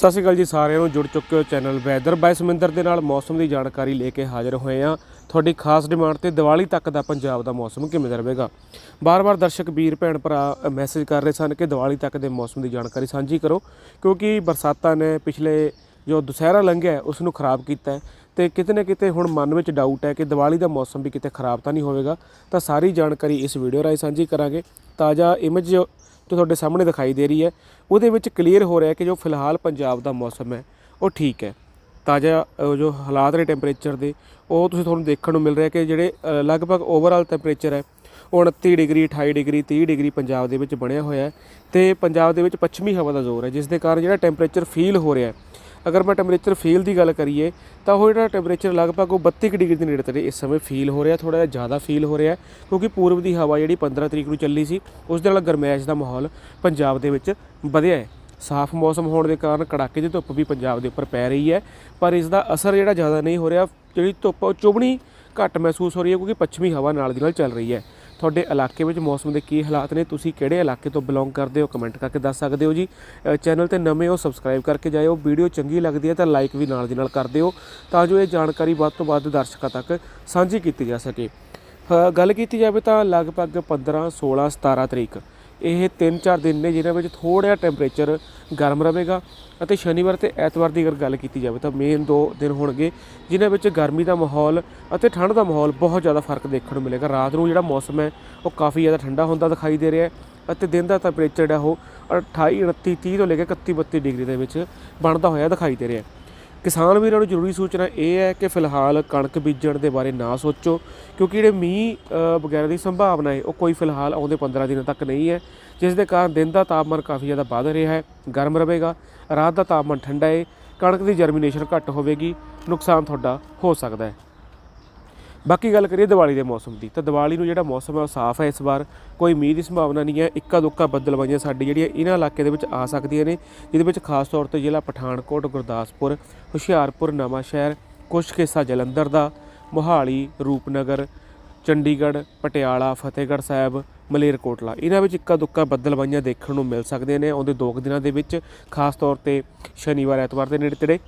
ਸਤਿ ਸ਼੍ਰੀ ਅਕਾਲ ਜੀ ਸਾਰਿਆਂ ਨੂੰ, ਜੁੜ ਚੁੱਕੇ ਹੋ ਚੈਨਲ ਵੈਦਰ। ਬਾਈ ਸਮਿੰਦਰ ਦੇ ਨਾਲ ਮੌਸਮ ਦੀ ਜਾਣਕਾਰੀ ਲੈ ਕੇ ਹਾਜ਼ਰ ਹੋਏ ਆ ਤੁਹਾਡੀ ਖਾਸ ਡਿਮਾਂਡ ਤੇ ਦੀਵਾਲੀ ਤੱਕ ਦਾ ਪੰਜਾਬ ਦਾ ਮੌਸਮ ਕਿਵੇਂ ਦਾ ਰਹੇਗਾ? ਬਾਰ-ਬਾਰ ਦਰਸ਼ਕ, ਵੀਰ, ਭੈਣ, ਭਰਾ ਮੈਸੇਜ ਕਰ ਰਹੇ ਸਨ ਕਿ ਦੀਵਾਲੀ ਤੱਕ ਦੇ ਮੌਸਮ ਦੀ ਜਾਣਕਾਰੀ ਸਾਂਝੀ ਕਰੋ, ਕਿਉਂਕਿ ਬਰਸਾਤਾਂ ਨੇ ਪਿਛਲੇ ਜੋ ਦੁਸਹਿਰਾ ਲੰਘਿਆ ਉਸ ਨੂੰ ਖਰਾਬ ਕੀਤਾ ਹੈ। ਤੇ ਕਿਤੇ ਨਾ ਕਿਤੇ ਹੁਣ ਮਨ ਵਿੱਚ ਡਾਊਟ ਹੈ ਕਿ ਦੀਵਾਲੀ ਦਾ ਮੌਸਮ ਵੀ ਕਿਤੇ ਖਰਾਬ ਤਾਂ ਨਹੀਂ ਹੋਵੇਗਾ। ਤਾਂ ਸਾਰੀ ਜਾਣਕਾਰੀ ਇਸ ਵੀਡੀਓ ਰਾਹੀਂ ਸਾਂਝੀ ਕਰਾਂਗੇ। ਤਾਜ਼ਾ ਇਮੇਜ ਜੋ ਤੁਹਾਡੇ ਸਾਹਮਣੇ ਦਿਖਾਈ ਦੇ ਰਹੀ ਹੈ, ਉਹਦੇ ਵਿੱਚ ਕਲੀਅਰ ਹੋ ਰਿਹਾ ਕਿ ਜੋ ਫਿਲਹਾਲ ਪੰਜਾਬ ਦਾ ਮੌਸਮ ਹੈ, ਉਹ ਠੀਕ ਹੈ। ਤਾਜ਼ਾ ਜੋ ਹਾਲਾਤ ਨੇ ਟੈਂਪਰੇਚਰ ਦੇ, ਉਹ ਤੁਸੀਂ ਤੁਹਾਨੂੰ ਦੇਖਣ ਨੂੰ ਮਿਲ ਰਿਹਾ ਕਿ ਜਿਹੜੇ ਲਗਭਗ ਓਵਰਆਲ ਟੈਂਪਰੇਚਰ ਹੈ, ਉਹ 29 ਡਿਗਰੀ 28 ਡਿਗਰੀ 30 ਡਿਗਰੀ ਪੰਜਾਬ ਦੇ ਵਿੱਚ ਬਣਿਆ ਹੋਇਆ ਹੈ ਤੇ ਪੰਜਾਬ ਦੇ ਵਿੱਚ ਪੱਛਮੀ ਹਵਾ ਦਾ ਜ਼ੋਰ ਹੈ, ਜਿਸ ਦੇ ਕਾਰਨ ਜਿਹੜਾ ਟੈਂਪਰੇਚਰ ਫੀਲ ਹੋ ਰਿਹਾ ਹੈ ਅਗਰ ਮੈਂ ਟੈਂਪਰੇਚਰ ਫੀਲ ਦੀ ਗੱਲ ਕਰੀਏ, ਤਾਂ ਉਹ ਜਿਹੜਾ ਟੈਂਪਰੇਚਰ ਲਗਭਗ ਉਹ 32 ਕੁ ਡਿਗਰੀ ਦੇ ਨੇੜੇ ਤੇੜੇ ਇਸ ਸਮੇਂ ਫੀਲ ਹੋ ਰਿਹਾ ਥੋੜਾ ਜਿਹਾ ਜ਼ਿਆਦਾ ਫੀਲ ਹੋ ਰਿਹਾ, ਕਿਉਂਕਿ ਪੂਰਬ ਦੀ ਹਵਾ ਜਿਹੜੀ 15 ਤਰੀਕ ਨੂੰ ਚੱਲੀ ਸੀ, ਉਸ ਦੇ ਨਾਲ ਗਰਮੈਸ਼ ਦਾ ਮਾਹੌਲ ਪੰਜਾਬ ਦੇ ਵਿੱਚ ਵਧਿਆ ਹੈ। ਸਾਫ਼ ਮੌਸਮ ਹੋਣ ਦੇ ਕਾਰਨ ਕੜਾਕੇ ਦੀ ਧੁੱਪ ਵੀ ਪੰਜਾਬ ਦੇ ਉੱਪਰ ਪੈ ਰਹੀ ਹੈ, ਪਰ ਇਸ ਦਾ ਅਸਰ ਜਿਹੜਾ ਜ਼ਿਆਦਾ ਨਹੀਂ ਹੋ ਰਿਹਾ, ਜਿਹੜੀ ਧੁੱਪ ਉਹ ਚੁਭਣੀ ਘੱਟ ਮਹਿਸੂਸ ਹੋ ਰਹੀ ਹੈ, ਕਿਉਂਕਿ ਪੱਛਮੀ ਹਵਾ ਨਾਲ ਦੀ ਨਾਲ ਚੱਲ ਰਹੀ ਹੈ। ਤੁਹਾਡੇ ਇਲਾਕੇ ਵਿੱਚ ਮੌਸਮ ਦੇ ਕੀ ਹਾਲਾਤ ਨੇ, ਤੁਸੀਂ ਕਿਹੜੇ ਇਲਾਕੇ ਤੋਂ ਬਿਲੋਂਗ ਕਰਦੇ ਹੋ ਕਮੈਂਟ ਕਰਕੇ ਦੱਸ ਸਕਦੇ ਹੋ ਜੀ। ਚੈਨਲ ਤੇ ਨਵੇਂ ਹੋ ਸਬਸਕ੍ਰਾਈਬ ਕਰਕੇ ਜਾਇਓ। ਵੀਡੀਓ ਚੰਗੀ ਲੱਗਦੀ ਹੈ ਤਾਂ ਲਾਈਕ ਵੀ ਨਾਲ ਦੀ ਨਾਲ ਕਰ ਦਿਓ, ਤਾਂ ਜੋ ਇਹ ਜਾਣਕਾਰੀ ਵੱਧ ਤੋਂ ਵੱਧ ਦਰਸ਼ਕਾਂ ਤੱਕ ਸਾਂਝੀ ਕੀਤੀ ਜਾ ਸਕੇ। ਗੱਲ ਕੀਤੀ ਜਾਵੇ ਤਾਂ ਲਗਭਗ 15 16 17 ਤਰੀਕ ਇਹ 3-4 ਦਿਨ ਨੇ ਜਿਨ੍ਹਾਂ ਵਿੱਚ ਥੋੜ੍ਹਾ ਜਿਹਾ ਟੈਂਪਰੇਚਰ ਗਰਮ ਰਹੇਗਾ ਅਤੇ ਸ਼ਨੀਵਾਰ ਤੇ ਐਤਵਾਰ ਦੀ ਅਗਰ ਗੱਲ ਕੀਤੀ ਜਾਵੇ ਤਾਂ ਮੇਨ ਦੋ ਦਿਨ ਹੋਣਗੇ, ਜਿਨ੍ਹਾਂ ਵਿੱਚ ਗਰਮੀ ਦਾ ਮਾਹੌਲ ਅਤੇ ਠੰਡ ਦਾ ਮਾਹੌਲ ਬਹੁਤ ਜ਼ਿਆਦਾ ਫ਼ਰਕ ਦੇਖਣ ਨੂੰ ਮਿਲੇਗਾ। ਰਾਤ ਨੂੰ ਜਿਹੜਾ ਮੌਸਮ ਹੈ, ਉਹ ਕਾਫੀ ਜ਼ਿਆਦਾ ਠੰਡਾ ਹੁੰਦਾ ਦਿਖਾਈ ਦੇ ਰਿਹਾ ਹੈ ਅਤੇ ਦਿਨ ਦਾ ਟੈਂਪਰੇਚਰ ਜਿਹੜਾ ਉਹ 28 29 30 ਤੋਂ ਲੈ ਕੇ 31 32 ਡਿਗਰੀ ਦੇ ਵਿੱਚ ਬਣਦਾ ਹੋਇਆ ਦਿਖਾਈ ਦੇ ਰਿਹਾ ਹੈ। ਕਿਸਾਨ ਵੀਰਾਂ ਨੂੰ ਜ਼ਰੂਰੀ ਸੂਚਨਾ ਇਹ ਹੈ ਕਿ ਫਿਲਹਾਲ ਕਣਕ ਬੀਜਣ ਦੇ ਬਾਰੇ ਨਾ ਸੋਚੋ, ਕਿਉਂਕਿ ਜਿਹੜੇ ਮੀਂਹ ਵਗੈਰਾ ਦੀ ਸੰਭਾਵਨਾ ਹੈ, ਉਹ ਕੋਈ ਫਿਲਹਾਲ ਆਉਂਦੇ 15 ਦਿਨਾਂ ਤੱਕ ਨਹੀਂ ਹੈ, ਜਿਸ ਦੇ ਕਾਰਨ ਦਿਨ ਦਾ ਤਾਪਮਾਨ ਕਾਫੀ ਜ਼ਿਆਦਾ ਵੱਧ ਰਿਹਾ ਹੈ, ਗਰਮ ਰਹੇਗਾ, ਰਾਤ ਦਾ ਤਾਪਮਾਨ ਠੰਡਾ ਹੈ, ਕਣਕ ਦੀ ਜਰਮੀਨੇਸ਼ਨ ਘੱਟ ਹੋਵੇਗੀ, ਨੁਕਸਾਨ ਤੁਹਾਡਾ ਹੋ ਸਕਦਾ ਹੈ। ਬਾਕੀ ਗੱਲ ਕਰੀਏ ਦੀਵਾਲੀ ਦੇ ਮੌਸਮ ਦੀ, ਤਾਂ ਦੀਵਾਲੀ ਨੂੰ ਜਿਹੜਾ ਮੌਸਮ ਹੈ ਉਹ ਸਾਫ਼ ਹੈ ਇਸ ਵਾਰ, ਕੋਈ ਮੀਂਹ ਦੀ ਸੰਭਾਵਨਾ ਨਹੀਂ ਹੈ, ਇੱਕਾ ਦੁੱਕਾ ਬੱਦਲਵਾਈਆਂ ਸਾਡੀ ਜਿਹੜੀਆਂ ਇਹਨਾਂ ਇਲਾਕੇ ਦੇ ਵਿੱਚ ਆ ਸਕਦੀਆਂ ਨੇ, ਜਿਹਦੇ ਵਿੱਚ ਖਾਸ ਤੌਰ ਤੇ ਜ਼ਿਲ੍ਹਾ ਪਠਾਨਕੋਟ, ਗੁਰਦਾਸਪੁਰ, ਹੁਸ਼ਿਆਰਪੁਰ ਨਵਾਂ ਸ਼ਹਿਰ ਕੁਛ ਕੁ ਹਿੱਸਾ ਜਲੰਧਰ ਦਾ, ਮੋਹਾਲੀ, ਰੂਪਨਗਰ, ਚੰਡੀਗੜ੍ਹ, ਪਟਿਆਲਾ, ਫਤਿਹਗੜ੍ਹ ਸਾਹਿਬ, ਮਲੇਰਕੋਟਲਾ, ਇਹਨਾਂ ਵਿੱਚ ਇੱਕਾ ਦੁੱਕਾ ਬੱਦਲਵਾਈਆਂ ਦੇਖਣ ਨੂੰ ਮਿਲ ਸਕਦੇ ਨੇ, ਆਉਂਦੇ ਦੋ ਕੁ ਦਿਨਾਂ ਦੇ ਵਿੱਚ, ਖਾਸ ਤੌਰ ਤੇ ਸ਼ਨੀਵਾਰ, ਐਤਵਾਰ ਦੇ ਨੇੜੇ ਤੇੜੇ।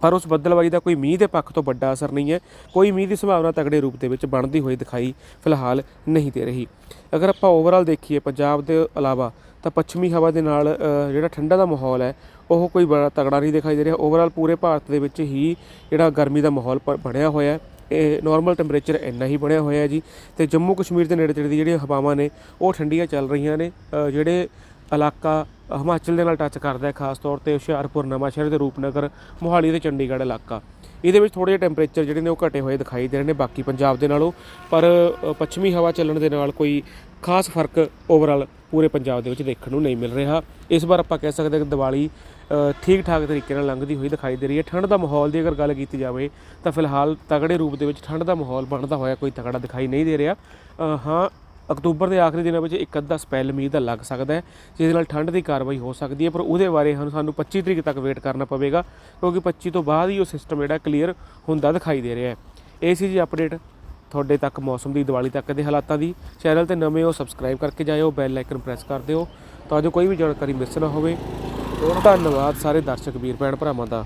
ਪਰ ਉਸ ਬੱਦਲਬਾਈ ਦਾ ਕੋਈ ਮੀਂਹ ਦੇ ਪੱਖ ਤੋਂ ਵੱਡਾ ਅਸਰ ਨਹੀਂ ਹੈ। ਕੋਈ ਮੀਂਹ ਦੀ ਸੰਭਾਵਨਾ ਤਗੜੇ ਰੂਪ ਦੇ ਵਿੱਚ ਬਣਦੀ ਹੋਈ ਦਿਖਾਈ ਫਿਲਹਾਲ ਨਹੀਂ ਦੇ ਰਹੀ। ਅਗਰ ਆਪਾਂ ਓਵਰਆਲ ਦੇਖੀਏ ਪੰਜਾਬ ਦੇ ਇਲਾਵਾ, ਤਾਂ ਪੱਛਮੀ ਹਵਾ ਦੇ ਨਾਲ ਜਿਹੜਾ ਠੰਡਾ ਦਾ ਮਾਹੌਲ ਹੈ, ਉਹ ਕੋਈ ਬੜਾ ਤਗੜਾ ਨਹੀਂ ਦਿਖਾਈ ਦੇ ਰਿਹਾ। ਓਵਰਆਲ ਪੂਰੇ ਭਾਰਤ ਦੇ ਵਿੱਚ ਹੀ ਜਿਹੜਾ ਗਰਮੀ ਦਾ ਮਾਹੌਲ ਪ- ਬਣਿਆ ਹੋਇਆ ਹੈ। ਇਹ ਨਾਰਮਲ ਟੈਂਪਰੇਚਰ ਇੰਨਾ ਹੀ ਬਣਿਆ ਹੋਇਆ ਜੀ। ਤੇ ਜੰਮੂ ਕਸ਼ਮੀਰ ਦੇ ਨੇੜੇ ਤੇੜੇ ਦੀ ਜਿਹੜੀਆਂ ਹਵਾਵਾਂ ਨੇ, ਉਹ ਠੰਡੀਆਂ ਚੱਲ ਰਹੀਆਂ ਨੇ। ਜਿਹੜੇ ਇਲਾਕਾ ਹਿਮਾਚਲ ਦੇ ਨਾਲ ਟੱਚ ਕਰਦਾ ਹੈ, ਖਾਸ ਤੌਰ ਤੇ ਹੁਸ਼ਿਆਰਪੁਰ, ਨਵਾਂਸ਼ਹਿਰ ਤੇ ਰੂਪਨਗਰ, ਮੋਹਾਲੀ ਤੇ ਚੰਡੀਗੜ੍ਹ ਇਲਾਕਾ। ਇਹਦੇ ਵਿੱਚ ਥੋੜੇ ਜਿਹੇ ਟੈਂਪਰੇਚਰ ਜਿਹੜੇ ਨੇ ਉਹ ਘਟੇ ਹੋਏ ਦਿਖਾਈ ਦੇ ਰਹੇ ਨੇ, ਬਾਕੀ ਪੰਜਾਬ ਦੇ ਨਾਲੋਂ। ਪਰ ਪੱਛਮੀ ਹਵਾ ਚੱਲਣ ਦੇ ਨਾਲ ਕੋਈ ਖਾਸ ਫ਼ਰਕ ਓਵਰਆਲ ਪੂਰੇ ਪੰਜਾਬ ਦੇ ਵਿੱਚ ਦੇਖਣ ਨੂੰ ਨਹੀਂ ਮਿਲ ਰਿਹਾ। ਇਸ ਵਾਰ ਆਪਾਂ ਕਹਿ ਸਕਦੇ ਕਿ ਦੀਵਾਲੀ ਠੀਕ ਠਾਕ ਤਰੀਕੇ ਨਾਲ ਲੰਘਦੀ ਹੋਈ ਦਿਖਾਈ ਦੇ ਰਹੀ ਹੈ। ਠੰਡ ਦਾ ਮਾਹੌਲ ਦੀ ਅਗਰ ਗੱਲ ਕੀਤੀ ਜਾਵੇ, ਤਾਂ ਫਿਲਹਾਲ ਤਗੜੇ ਰੂਪ ਦੇ ਵਿੱਚ ਠੰਡ ਦਾ ਮਾਹੌਲ ਬਣਦਾ ਹੋਇਆ ਕੋਈ ਤਗੜਾ ਦਿਖਾਈ ਨਹੀਂ ਦੇ ਰਿਹਾ। ਹਾਂ ਅਕਤੂਬਰ ਦੇ ਆਖਰੀ ਦਿਨਾਂ ਵਿੱਚ ਇੱਕ ਅੱਧਾ ਸਪੈਲ ਮੀਂਹ ਦਾ ਲੱਗ ਸਕਦਾ ਹੈ ਜਿਸ ਨਾਲ ਠੰਡ ਦੀ ਕਾਰਵਾਈ ਹੋ ਸਕਦੀ ਹੈ, ਪਰ ਉਹਦੇ ਬਾਰੇ ਸਾਨੂੰ ਸਾਨੂੰ 25 ਤਰੀਕ ਤੱਕ ਵੇਟ ਕਰਨਾ ਪਵੇਗਾ, ਕਿਉਂਕਿ 25 ਤੋਂ ਬਾਅਦ ਹੀ ਉਹ ਸਿਸਟਮ ਜਿਹੜਾ ਕਲੀਅਰ ਹੁੰਦਾ ਦਿਖਾਈ ਦੇ ਰਿਹਾ ਹੈ। ਇਹ ਸੀ ਜੀ ਅਪਡੇਟ ਤੁਹਾਡੇ ਤੱਕ ਮੌਸਮ ਦੀ ਦੀਵਾਲੀ ਤੱਕ ਦੇ ਹਾਲਾਤਾਂ ਦੀ। ਚੈਨਲ ਤੇ ਨਵੇਂ ਹੋ ਸਬਸਕ੍ਰਾਈਬ ਕਰਕੇ ਜਾਇਓ ਬੈਲ ਆਈਕਨ ਪ੍ਰੈਸ ਕਰ ਦਿਓ, ਤਾਂ ਜੋ ਕੋਈ ਵੀ ਜਾਣਕਾਰੀ ਮਿਸ ਨਾ ਹੋਵੇ। ਧੰਨਵਾਦ ਸਾਰੇ ਦਰਸ਼ਕ ਵੀਰ ਭੈਣ ਭਰਾਵਾਂ ਦਾ।